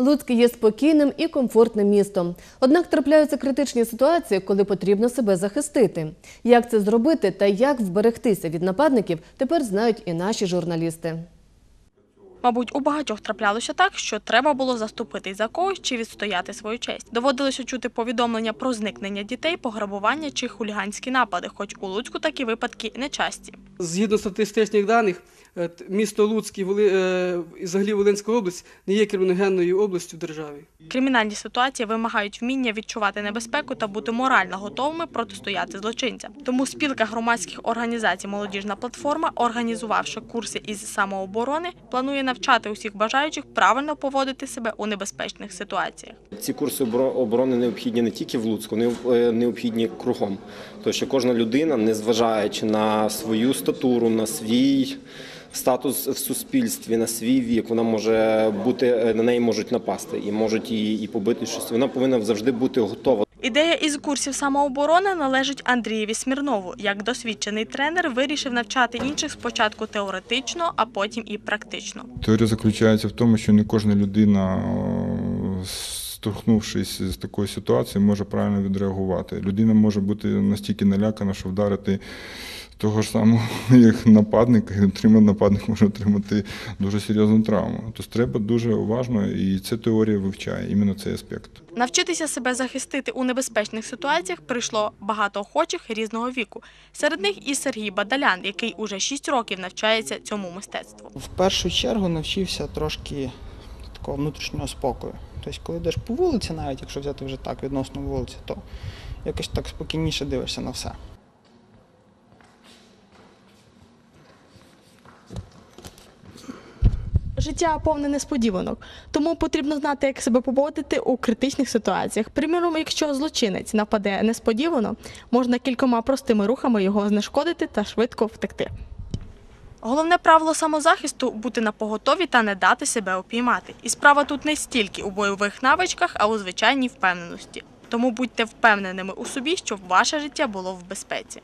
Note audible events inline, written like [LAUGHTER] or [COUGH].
Луцьк є спокійним і комфортним містом. Однак трапляються критичні ситуації, коли потрібно себе захистити. Як це зробити та як вберегтися від нападників, тепер знають і наші журналісти. Мабуть, у багатьох траплялося так, що треба було заступитись за когось чи відстояти свою честь. Доводилося чути повідомлення про зникнення дітей, пограбування чи хуліганські напади, хоч у Луцьку такі випадки не часті. Згідно статистичних даних, е, місто Луцьк і е, взагалі Волинська область не є криміногенною областю в державі. Кримінальні ситуації вимагають вміння відчувати небезпеку та бути морально готовими протистояти злочинцям. Тому спілка громадських організацій Молодіжна платформа, організувавши курси із самооборони, планує навчати усіх бажаючих правильно поводити себе у небезпечних ситуаціях. Ці курси оборо- оборони необхідні не тільки в Луцьку, вони е, необхідні кругом. Тому що кожна людина, незважаючи на свою статуру, на свій статус в суспільстві, на свій вік, вона може бути на неї можуть напасти і можуть її і побити щось. Вона повинна завжди бути готова. Ідея із курсів самооборони належить Андрієві Смірнову. Як досвідчений тренер вирішив навчати інших спочатку теоретично, а потім і практично. Теорія заключається в тому, що не кожна людина, столкнувшись з такою ситуацією, може правильно відреагувати. Людина може бути настільки налякана, що вдарити того ж самого, [LAUGHS] як нападник, і отримати нападник може отримати дуже серйозну травму. Тобто треба дуже уважно, і ця теорія вивчає іменно цей аспект. Навчитися себе захистити у небезпечних ситуаціях прийшло багато охочих різного віку. Серед них і Сергій Бадалян, який уже 6 років навчається цьому мистецтву. В першу чергу навчився трошки такого внутрішнього спокою. Тобто, коли йдеш по вулиці, навіть якщо взяти вже так відносно вулиці, то якось так спокійніше дивишся на все. Життя повне несподіванок, тому потрібно знати, як себе поводити у критичних ситуаціях. Приміром, якщо злочинець нападе несподівано, можна кількома простими рухами його знешкодити та швидко втекти. Головне правило самозахисту бути на поготові та не дати себе опіймати. І справа тут не стільки у бойових навичках, а у звичайній впевненості. Тому будьте впевненими у собі, щоб ваше життя було в безпеці.